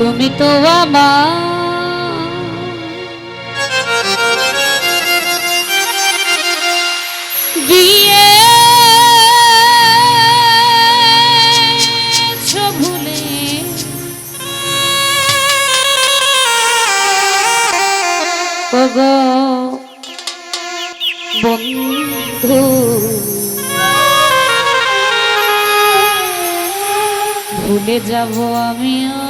তুমি তো আমার। বন্ধু। ভুলে যাব আমিও।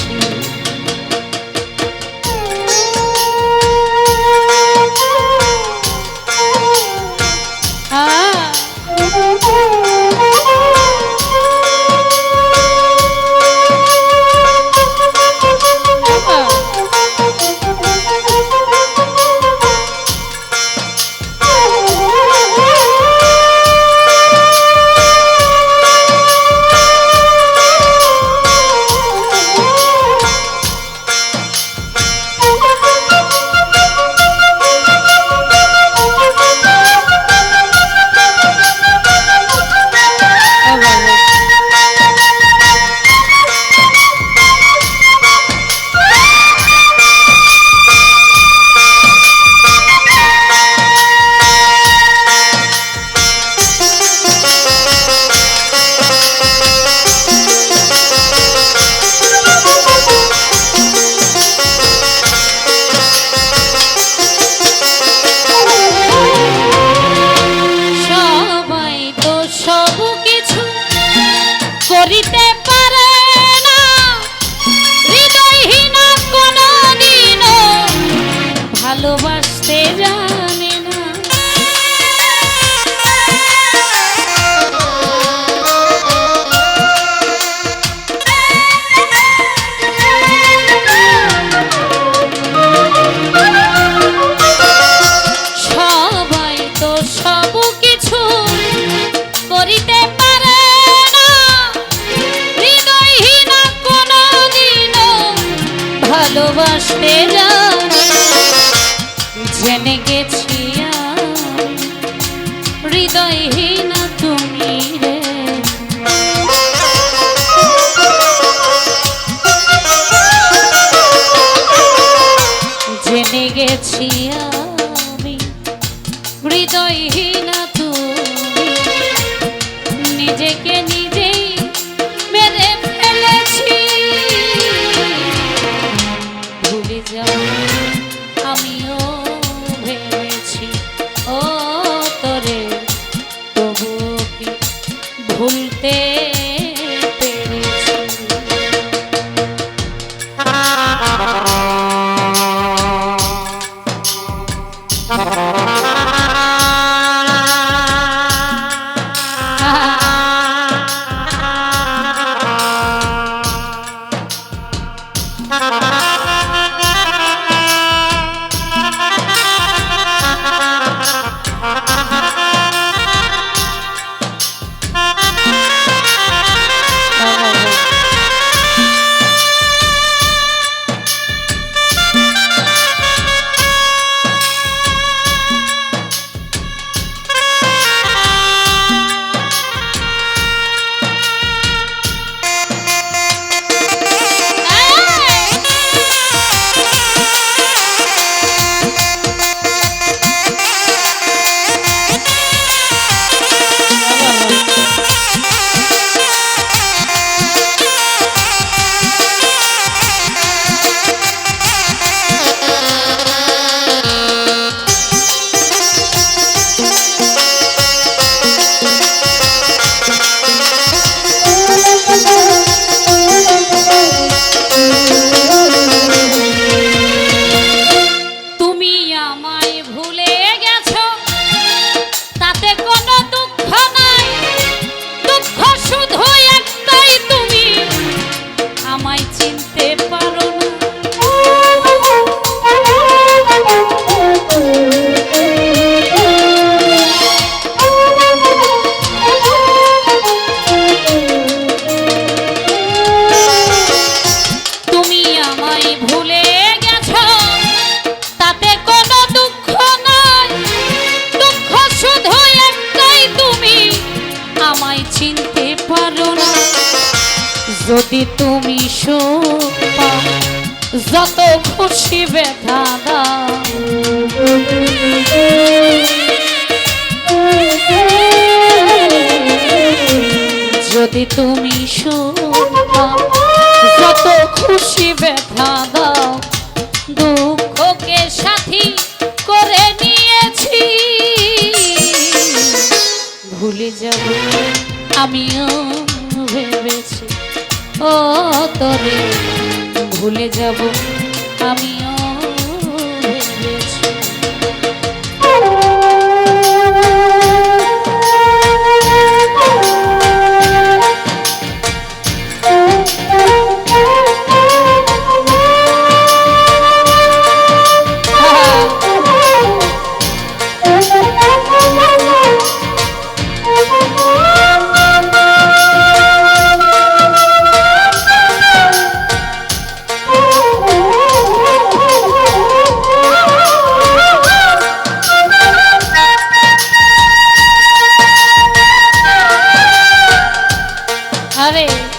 Música বুঝতে তুমি আমায় ভুলে গেছো, তাতে কোনো দুঃখ নাই। দুঃখ শুধু একটাই তুমি, আমায় চিনতে যদি তুমি সোপা, যত খুশি বেদা দাও। যদি তুমি সোপা, যত খুশি বেদা দাও, দুঃখকে সাথী করে নিয়েছি। ভুলে যাব আমি ভুলে যাব। আমি A ver.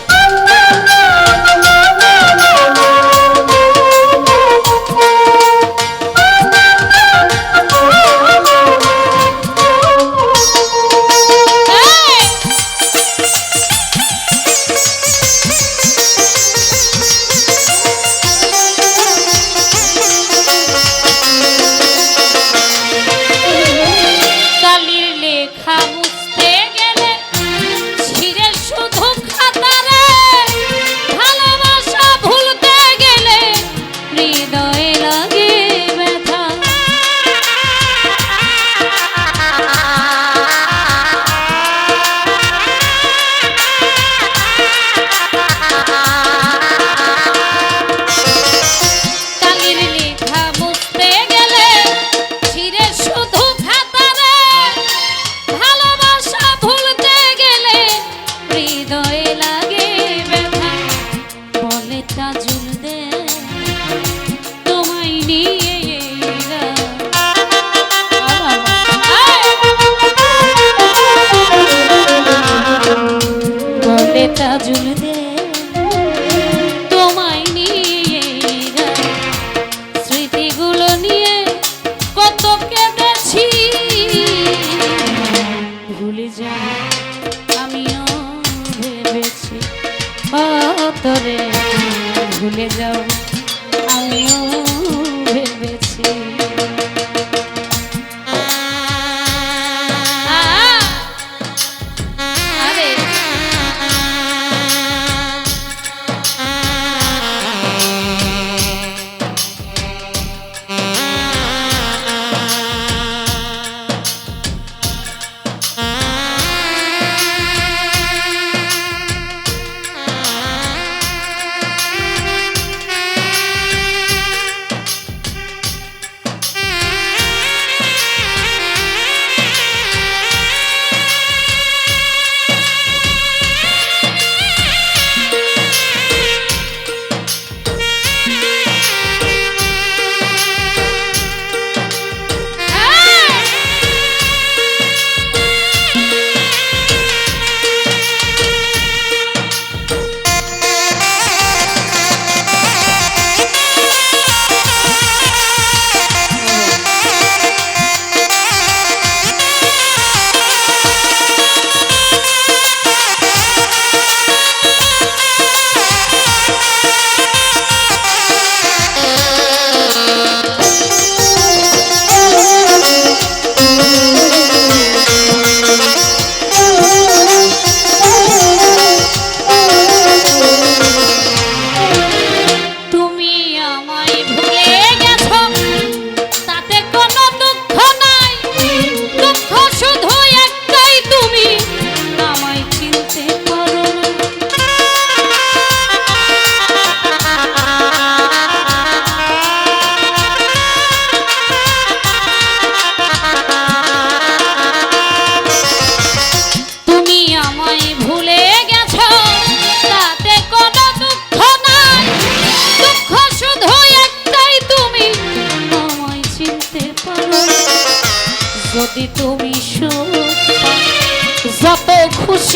metade umidade.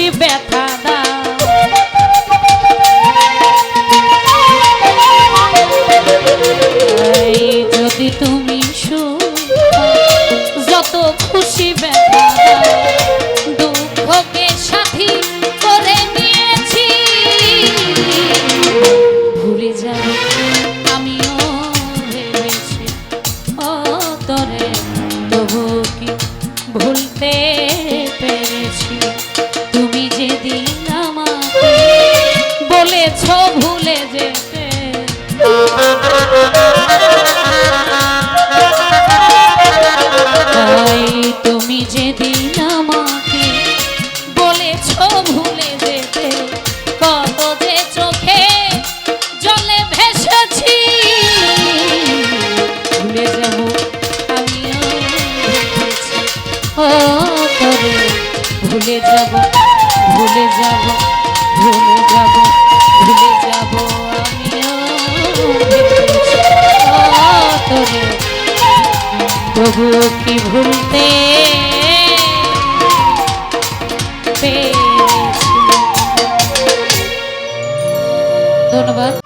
liberta ভুলে যাব ভুলে যাব ভুলে যাব ভুলে যাব তোরে তবুও কি ভুলতে ধন্যবাদ।